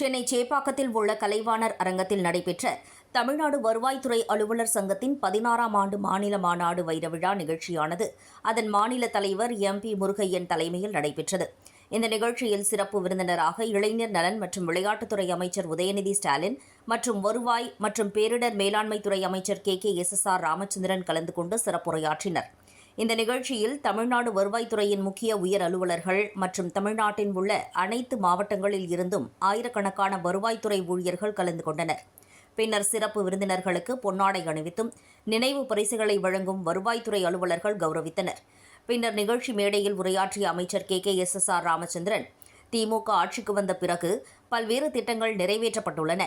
சென்னை சேப்பாக்கத்தில் உள்ள கலைவாணர் அரங்கத்தில் நடைபெற்ற தமிழ்நாடு வருவாய்த்துறை அலுவலர் சங்கத்தின் பதினாறாம் ஆண்டு மாநில மாநாடு வைர விழா நிகழ்ச்சியானது. அதன் மாநில தலைவர் எம் பி முருகையன் தலைமையில் நடைபெற்றது. இந்த நிகழ்ச்சியில் சிறப்பு விருந்தினராக இளைஞர் நலன் மற்றும் விளையாட்டுத்துறை அமைச்சர் உதயநிதி ஸ்டாலின் மற்றும் வருவாய் மற்றும் பேரிடர் மேலாண்மைத்துறை அமைச்சர் K K S S R Ramachandran கலந்து கொண்டு சிறப்புரையாற்றினர். இந்த நிகழ்ச்சியில் தமிழ்நாடு வருவாய்த்துறையின் முக்கிய உயர் அலுவலர்கள் மற்றும் தமிழ்நாட்டின் உள்ள அனைத்து மாவட்டங்களில் இருந்தும் ஆயிரக்கணக்கான வருவாய்த்துறை ஊழியர்கள் கலந்து கொண்டனர். பின்னர் சிறப்பு விருந்தினர்களுக்கு பொன்னாடை அணிவித்தும் நினைவு பரிசுகளை வழங்கும் வருவாய்த்துறை அலுவலர்கள் கௌரவித்தனர். பின்னர் நிகழ்ச்சி மேடையில் உரையாற்றிய அமைச்சர் K. K. S. S. R. Ramachandran DMK ஆட்சிக்கு வந்த பிறகு பல்வேறு திட்டங்கள் நிறைவேற்றப்பட்டுள்ளன.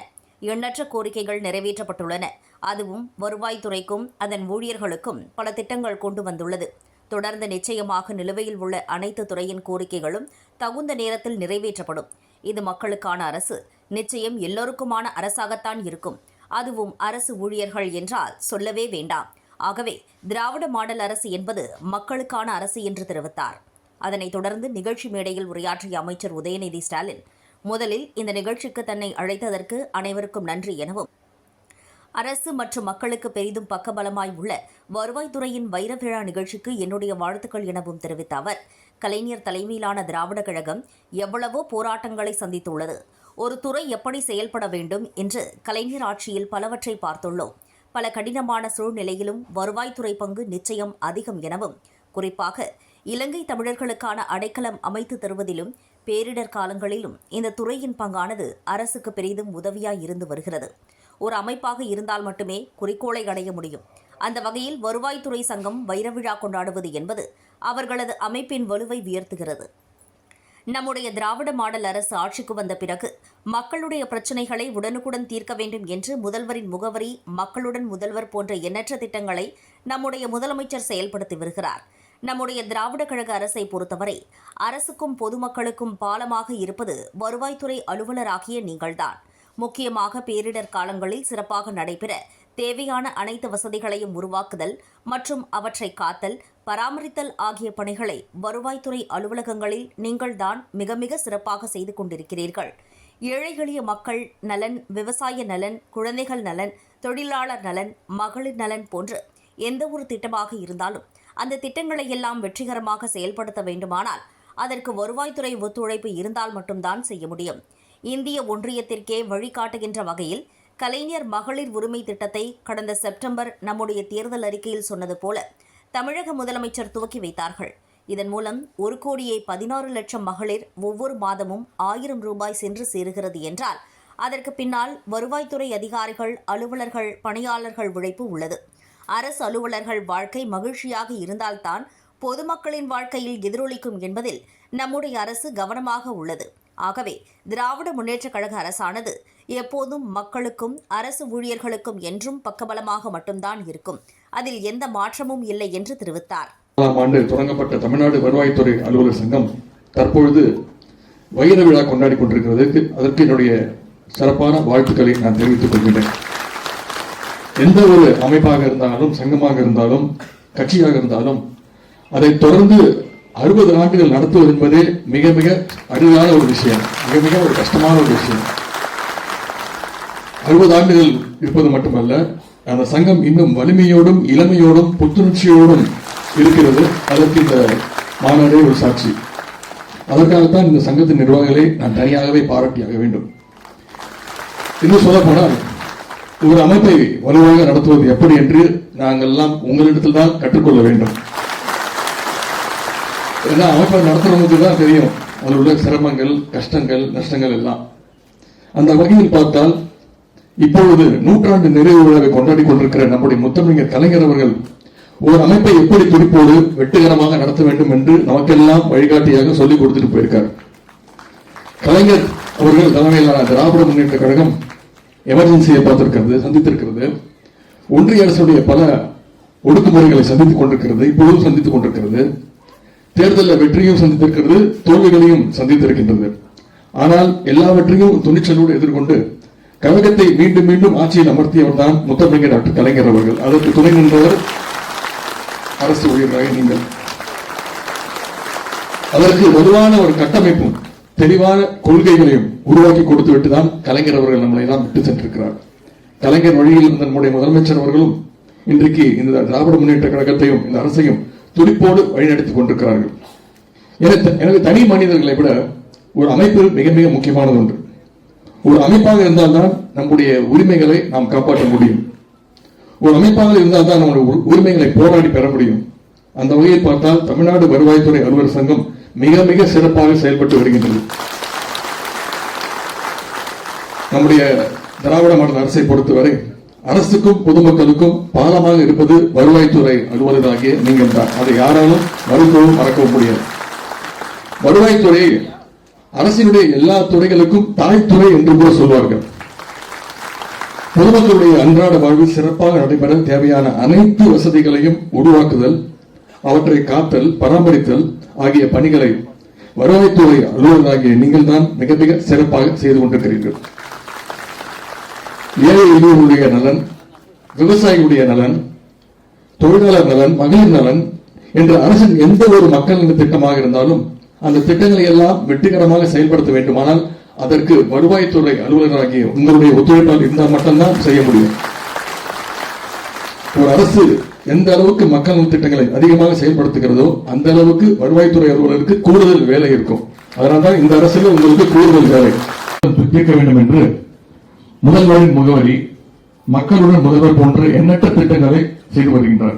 எண்ணற்ற கோரிக்கைகள் நிறைவேற்றப்பட்டுள்ளன. அதுவும் வருவாய்த்துறைக்கும் அதன் ஊழியர்களுக்கும் பல திட்டங்கள் கொண்டு வந்துள்ளது. தொடர்ந்து நிச்சயமாக நிலுவையில் உள்ள அனைத்து துறையின் கோரிக்கைகளும் தகுந்த நேரத்தில் நிறைவேற்றப்படும். இது மக்களுக்கான அரசு. நிச்சயம் எல்லோருக்குமான அரசாகத்தான் இருக்கும். அதுவும் அரசு ஊழியர்கள் என்றால் சொல்லவே வேண்டாம். ஆகவே திராவிட மாடல் அரசு என்பது மக்களுக்கான அரசு என்று தெரிவித்தார். அதனைத் தொடர்ந்து நிகழ்ச்சி மேடையில் உரையாற்றிய அமைச்சர் உதயநிதி ஸ்டாலின் முதலில் இந்த நிகழ்ச்சிக்கு தன்னை அழைத்ததற்கு அனைவருக்கும் நன்றி எனவும் அரசு மற்றும் மக்களுக்கு பெரிதும் பக்கபலமாய் உள்ள வருவாய்த்துறையின் வைர விழா நிகழ்ச்சிக்கு என்னுடைய வாழ்த்துக்கள் எனவும் தெரிவித்த அவர் கலைஞர் தலைமையிலான திராவிட கழகம் எவ்வளவோ போராட்டங்களை சந்தித்துள்ளது. ஒரு துறை எப்படி செயல்பட வேண்டும் என்று கலைஞர் ஆட்சியில் பலவற்றை பார்த்துள்ளோம். பல கடினமான சூழ்நிலையிலும் வருவாய்த்துறை பங்கு நிச்சயம் அதிகம் எனவும் குறிப்பாக இலங்கை தமிழர்களுக்கான அடைக்கலம் அமைத்து தருவதிலும் பேரிடர் காலங்களிலும் இந்த துறையின் பங்கானது அரசுக்கு பெரிதும் உதவியாய் இருந்து வருகிறது. ஒரு அமைப்பாக இருந்தால் மட்டுமே குறிக்கோளை அடைய முடியும். அந்த வகையில் வருவாய்த்துறை சங்கம் வைரவிழா கொண்டாடுவது என்பது அவர்களது அமைப்பின் வலுவை உயர்த்துகிறது. நம்முடைய திராவிட மாடல் அரசு ஆட்சிக்கு வந்த பிறகு மக்களுடைய பிரச்சினைகளை உடனுக்குடன் தீர்க்க வேண்டும் என்று முதல்வரின் முகவரி மக்களுடன் முதல்வர் போன்ற எண்ணற்ற திட்டங்களை நம்முடைய முதலமைச்சர் செயல்படுத்தி வருகிறார். நம்முடைய திராவிட கழக அரசை பொறுத்தவரை அரசுக்கும் பொதுமக்களுக்கும் பாலமாக இருப்பது வருவாய்த்துறை அலுவலராகிய நீங்கள்தான். முக்கியமாக பேரிடர் காலங்களில் சிறப்பாக நடைபெற தேவையான அனைத்து வசதிகளையும் உருவாக்குதல் மற்றும் அவற்றை காத்தல் பராமரித்தல் ஆகிய பணிகளை வருவாய்த்துறை அலுவலகங்களில் நீங்கள்தான் மிக மிக சிறப்பாக செய்து கொண்டிருக்கிறீர்கள். ஏழை எளிய மக்கள் நலன் விவசாய நலன் குழந்தைகள் நலன் தொழிலாளர் நலன் மகளிர் நலன் போன்று எந்த ஒரு திட்டமாக இருந்தாலும் அந்த திட்டங்களை எல்லாம் வெற்றிகரமாக செயல்படுத்த வேண்டுமானால் அதற்கு வருவாய்த்துறை ஒத்துழைப்பு இருந்தால் மட்டும்தான் செய்ய முடியும். இந்திய ஒன்றியத்திற்கே வழிகாட்டுகின்ற வகையில் கலைஞர் மகளிர் உரிமை திட்டத்தை கடந்த செப்டம்பர் நம்முடைய தேர்தல் அறிக்கையில் சொன்னது போல தமிழக முதலமைச்சர் துவக்கி வைத்தார்கள். இதன் மூலம் ஒரு கோடியே பதினாறு லட்சம் மகளிர் ஒவ்வொரு மாதமும் ஆயிரம் ரூபாய் சென்று சேருகிறது என்றால் அதற்கு பின்னால் வருவாய்த்துறை அதிகாரிகள் அலுவலர்கள் பணியாளர்கள் உழைப்பு உள்ளது. அரசு அலுவலர்கள் வாழ்க்கை மகிழ்ச்சியாக இருந்தால்தான் பொதுமக்களின் வாழ்க்கையில் எதிரொலிக்கும் என்பதில் நம்முடைய அரசு கவனமாக உள்ளது. ஆகவே திராவிட முன்னேற்றக் கழக அரசானது எப்போதும் மக்களுக்கும் அரசு ஊழியர்களுக்கும் என்றும் பக்கபலமாக மட்டும்தான் இருக்கும். அதில் எந்த மாற்றமும் இல்லை என்று தெரிவித்தார். ஆண்டு தொடங்கப்பட்ட தமிழ்நாடு வருவாய்த்துறை அலுவலர் சங்கம் தற்பொழுது வைர விழா கொண்டாடி கொண்டிருக்கிறது. அதற்கு என்னுடைய சிறப்பான வாழ்த்துக்களை நான் தெரிவித்துக் கொள்கிறேன் எந்த ஒரு அமைப்பாக இருந்தாலும் சங்கமாக இருந்தாலும் கட்சியாக இருந்தாலும் அதை தொடர்ந்து அறுபது ஆண்டுகள் நடத்துவது என்பதே மிக மிக அரிதான ஒரு விஷயம். மிக மிக ஒரு கஷ்டமான ஒரு விஷயம். அறுபது ஆண்டுகள் இருப்பது மட்டுமல்ல அந்த சங்கம் இன்னும் வலிமையோடும் இளமையோடும் புத்துணர்ச்சியோடும் இருக்கிறது. அதற்கு இந்த மாநாடே ஒரு சாட்சி. அதற்காகத்தான் இந்த சங்கத்தின் நிர்வாகிகளை நான் தனியாகவே பாராட்டியாக வேண்டும். இன்னும் சொல்ல போனால் ஒரு அமைப்பை வலுவாக நடத்துவது எப்படி என்று நாங்கள் எல்லாம் உங்களிடத்தில் தான் கற்றுக்கொள்ள வேண்டும். ஏன்னா அமைப்பை நடத்துறவங்களுக்கு தான் தெரியும். அதில் உள்ள சிரமங்கள் கஷ்டங்கள் நஷ்டங்கள் எல்லாம். அந்த வகையில் பார்த்தால் இப்பொழுது நூற்றாண்டு நிறைவு விழாவை கொண்டாடி கொண்டிருக்கிற நம்முடைய முத்தமிழர் கலைஞர் அவர்கள் ஒரு அமைப்பை எப்படி துடிப்போடு வெற்றிகரமாக நடத்த வேண்டும் என்று நமக்கெல்லாம் வழிகாட்டியாக சொல்லிக் கொடுத்துட்டு போயிருக்கார். கலைஞர் அவர்கள் தலைமையிலான திராவிட முன்னேற்ற கழகம் எமர்ஜென்சியை பார்த்திருக்கிறது சந்தித்திருக்கிறது. ஒன்றிய அரசுடைய பல ஒடுக்குமுறைகளை சந்தித்துக் கொண்டிருக்கிறது இப்பொழுதும் சந்தித்துக் கொண்டிருக்கிறது. தேர்தலில் வெற்றியும் சந்தித்திருக்கிறது தோல்விகளையும் சந்தித்திருக்கின்றது. ஆனால் எல்லாவற்றையும் துணிச்சலோடு எதிர்கொண்டு கழகத்தை மீண்டும் மீண்டும் ஆட்சியில் அமர்த்தியவர் தான் முத்தமிழர் டாக்டர் கலைஞர் அவர்கள். அதற்கு துணை நின்றவர் அரசு ஊழியராக நீங்கள். அதற்கு வலுவான ஒரு கட்டமைப்பும் தெளிவான கொள்கைகளையும் உருவாக்கி கொடுத்து விட்டு தான் கலைஞர் அவர்கள் நம்மளை எல்லாம் விட்டு சென்றிருக்கிறார். கலைஞர் வழியில் இருந்த நம்முடைய முதலமைச்சர் அவர்களும் இன்றைக்கு இந்த திராவிட முன்னேற்ற கழகத்தையும் இந்த அரசையும் துடிப்போடு வழிநடத்திக் கொண்டிருக்கிறார்கள். எனக்கு- எனவே தனி மனிதர்களை விட ஒரு அமைப்பு மிக மிக முக்கியமானது ஒன்று. ஒரு அமைப்பாக இருந்தால்தான் நம்முடைய உரிமைகளை நாம் காப்பாற்ற முடியும். ஒரு அமைப்பாக இருந்தால்தான் நம்முடைய உ- உரிமைகளை போராடி பெற முடியும். அந்த வகையில் பார்த்தால் தமிழ்நாடு வருவாய்த்துறை அலுவலர் சங்கம் மிக மிக சிறப்பாக செயல்பட்டு வருகின்றது. நம்முடைய திராவிட மாடல் அரசை பொறுத்தவரை அரசுக்கும் பொதுமக்களுக்கும் பாலமாக இருப்பது வருவாய்த்துறை அலுவலராகிய நீங்கள் தான். அதை யாராலும் மறுக்கவும் மறக்கவும் முடியாது. வருவாய்த்துறை அரசினுடைய எல்லா துறைகளுக்கும் தாய்த்துறை என்று கூட சொல்வார்கள். பொதுமக்களுடைய அன்றாட வாழ்வு சிறப்பாக நடைபெற தேவையான அனைத்து வசதிகளையும் உருவாக்குதல் அவற்றை காத்தல் பராமரித்தல் ஆகிய பணிகளை வருவாய்த்துறை அலுவலராகிய நீங்கள் தான் மிக மிக சிறப்பாக செய்து கொண்டிருக்கிறீர்கள். ஏழை எளியோருடைய நலன் விவசாயிகளுடைய நலன் தொழிலாளர் நலன் மகளிர் நலன் என்ற அரசின் எந்த ஒரு மக்கள் நல திட்டமாக இருந்தாலும் அந்த திட்டங்களை எல்லாம் வெற்றிகரமாக செயல்படுத்த வேண்டுமானால் அதற்கு வருவாய்த்துறை அலுவலராகிய உங்களுடைய ஒத்துழைப்பால் இருந்தால் மட்டும்தான் செய்ய முடியும். ஒரு அரசு எந்த அளவுக்கு மக்கள் நல திட்டங்களை அதிகமாக செயல்படுத்துகிறதோ அந்த அளவுக்கு வருவாய்த்துறை அலுவலருக்கு கூடுதல் வேலை இருக்கும். அதனால்தான் இந்த அரசுல உங்களுக்கு கூடுதல் வேலை. கேட்க வேண்டும் என்று முதல்வரின் முகவரி மக்களுடன் முதல்வர் போன்ற எண்ணற்ற திட்டங்களை செய்து வருகின்றார்.